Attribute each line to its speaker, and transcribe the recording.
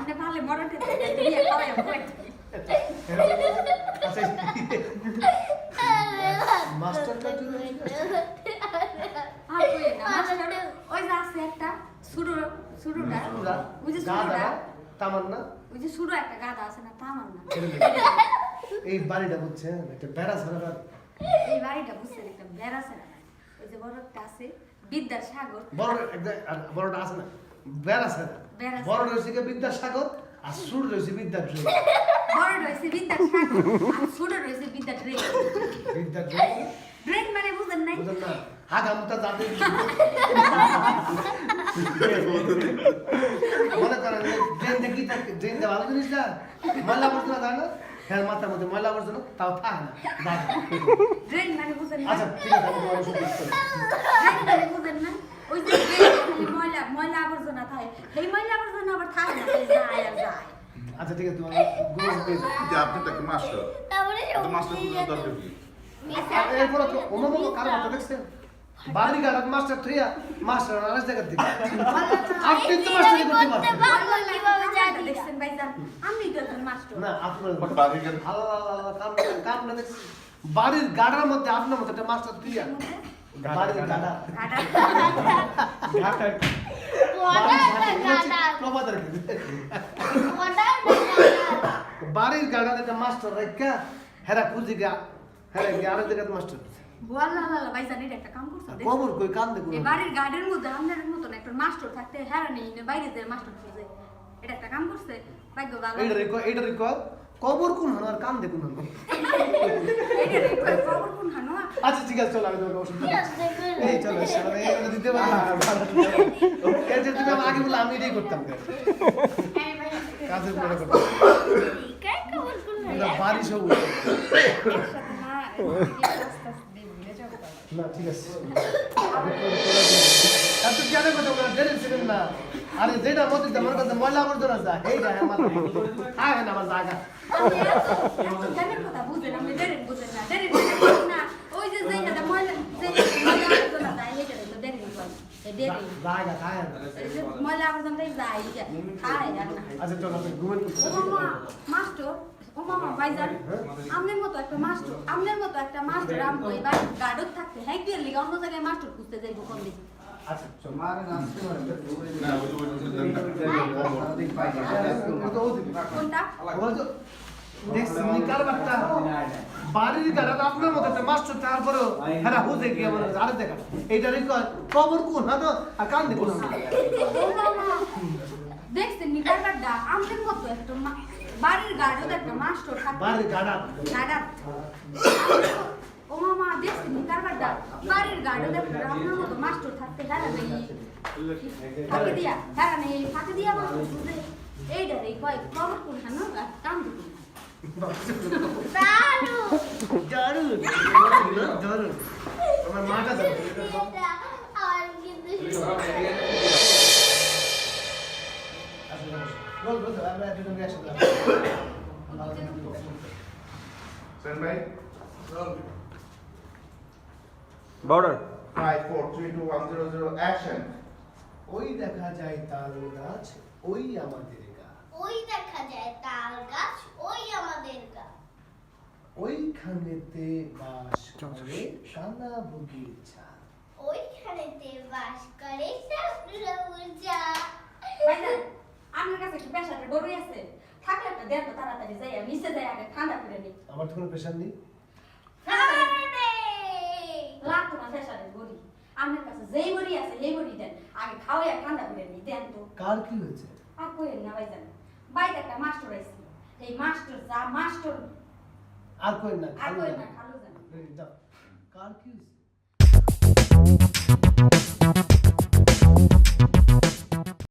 Speaker 1: আর কই না মাস্টার ওই যে আছে একটা সুরু সুরুটা। ওই যে সুরুটা।
Speaker 2: তামান্না?
Speaker 1: ওই যে সুরু একটা গাদা আছে না তামার
Speaker 2: এই বাড়িটা বুঝছেন একটা বেড়া ছাড়া
Speaker 1: এই বাড়িটা বুঝছেন একটা বেড়া না ওই যে বড় একটা আছে বিদ্যার সাগর।
Speaker 2: বড় একটা বড়টা আছে না বেড়া ছাড়া।
Speaker 1: বেড়া
Speaker 2: রয়েছে কি বিদ্যাসাগর? আর সুর রয়েছে বিদ্যা ড্রেন
Speaker 1: বড় রয়েছে বিদ্যার সাগর আর ছোট রয়েছে বিদ্যার ড্রেন
Speaker 2: বিদ্যা ড্রেন
Speaker 1: ড্রেন মানে বুঝেন নাই?
Speaker 2: বুঝলেন না। আগামটা যাদের মনে করেন ড্রেন দেখি থাকে? ড্রেন দেওয়া ভালো জিনিস না? ময়লা আবর্জনা যায় না? হ্যাঁ মাথার মধ্যে ময়লা আবর্জনা তাও থাকে না।
Speaker 1: ড্রেন মানে বুঝেন না
Speaker 2: আচ্ছা ঠিক আছে আমি
Speaker 1: বুঝেন না ওই যে drain এ খালি ময়লা ময়লা আবর্জনা থাকে সেই ময়লা আবর্জনা আবার থাকে না সেই যায় আর যায়।
Speaker 2: আচ্ছা ঠিক আছে তোমারগুলো দিয়ে দাও।
Speaker 3: যে আপনি তাকে মাস্টার। তো মাস্টার পুজোর দরকার কি?
Speaker 2: আর এরপরে তো অন্য কারও কথা দেখছেন? বাড়ি গাড়াত মাস্টার থইয়া মাস্টার আরেক জায়গার দিকে। আপনি তো মাস্টারি করতে পারবেন।
Speaker 1: দেখছেন ভাইজান? আমি তো মাস্টার।
Speaker 2: না আপনার
Speaker 3: বাড়ি গেলে
Speaker 2: আল্লাহ আল্লাহ আল্লাহ কাম কাম না দেখছি বাড়ির গাড়ার মধ্যে আপনার মতো একটা মাস্টার থইয়া। বাড়ির গাড়া
Speaker 1: গাডা
Speaker 2: ঘাটার বাড়ির ঘাটা প্রবাদের বাড়ির গাড়ার একটা মাস্টার রেখা হেরা খুঁজি গা হেরা গিয়ে জায়গায় মাস্টার কবর কই
Speaker 1: বাড়ির গার্ডের মধ্যে মতন একটা মাস্টার থাকতে হ্যাঁ নেই বাইরে যে মাস্টার খুঁজে। এটা একটা কাম করছে। ভাগ্য ভালো।
Speaker 2: কবর কোন হানো? আর কান দেখুন
Speaker 1: কোন হানো।
Speaker 2: আচ্ছা ঠিক আছে চলো আমি তোমাকে ওষুধ। এই চলো এইটা দিতে পারি। এই যে তুমি আগে বলে আমি এটাই করতাম। কাজের পরে করতাম বাড়ি সব
Speaker 1: না
Speaker 2: না ঠিক আছে। আর তুই কেন কথা বলা না। আরে যেটা মতে আমার কাছে ময়লা আবর্জনা যায় এইটা আমার হ্যাঁ হ্যাঁ আমার জায়গা।
Speaker 1: মাস্টার ও মামা ভাইজান। আমনের মতো একটা মাস্টার আমনের মতো একটা মাস্টার আম ওই বাড়ি গার্ডত থাকতে হ্যাঁ লিগে অন্য জায়গায় মাস্টার খুঁজতে যাইবো কোন দিকে
Speaker 2: আচ্ছা
Speaker 3: না না
Speaker 2: বাড়ির গাড়া আপনার মতো একটা মাস্টার তারপরেও হ্যাঁ হুজে গিয়ে আমার আরে দেখা এইটা রেখো কবর কোন হ্যাঁ আর কান দেখুন
Speaker 1: মতো একটা বাড়ির গার্ডত একটা মাস্টার
Speaker 2: বাড়ির গাড়া।
Speaker 1: গার্ডার দেখছেন নিকারবাড্ডা বাড়ির একটা আপনার মতো মাস্টার থাকতে হ্যাঁ নেই। ফাঁকি দিয়া হ্যাঁ নেই ফাঁকি দিয়া মাস্টার খুঁজে এইটা রে কয় খবর কোন হানো কাম
Speaker 2: দারুণ আমার মাটা বল বল আমরা দুজন একসাথে।
Speaker 3: সেন ভাই?
Speaker 4: Border
Speaker 3: five four three two one zero zero action
Speaker 2: ওই দেখা যায় তাল গাছ ওই আমাদের গা।
Speaker 5: ওই দেখা যায় তাল গাছ ওই আমাদের গা।
Speaker 2: ওইখানেতে বাস করে কানা বুগির ছা
Speaker 5: ওইখানেতে বাস করে সবুজা
Speaker 1: ভাইজান আপনার কাছে কি পেশাটা গরুই আছে। থাকলে একটা দেন তো তাড়াতাড়ি যাই নিচে যাই আগে ঠান্ডা করে নি
Speaker 2: আমার তো কোনো প্রেশার নেই।
Speaker 1: লাগতো না পেশারের বলি আমার কাছে যেই বড়ি আছে সেই বড়ি দেন। আগে খাওয়াই আর ঠান্ডা করে নি দেন তো।
Speaker 2: কার কি হয়েছে?
Speaker 1: আর কইেন না ভাইজান বাইরে একটা মাস্টার আছে এই মাস্টার যা মাস্টার
Speaker 2: আর কই না
Speaker 1: আর কইেন না। খালু
Speaker 2: যাও। কার কি হয়েছে?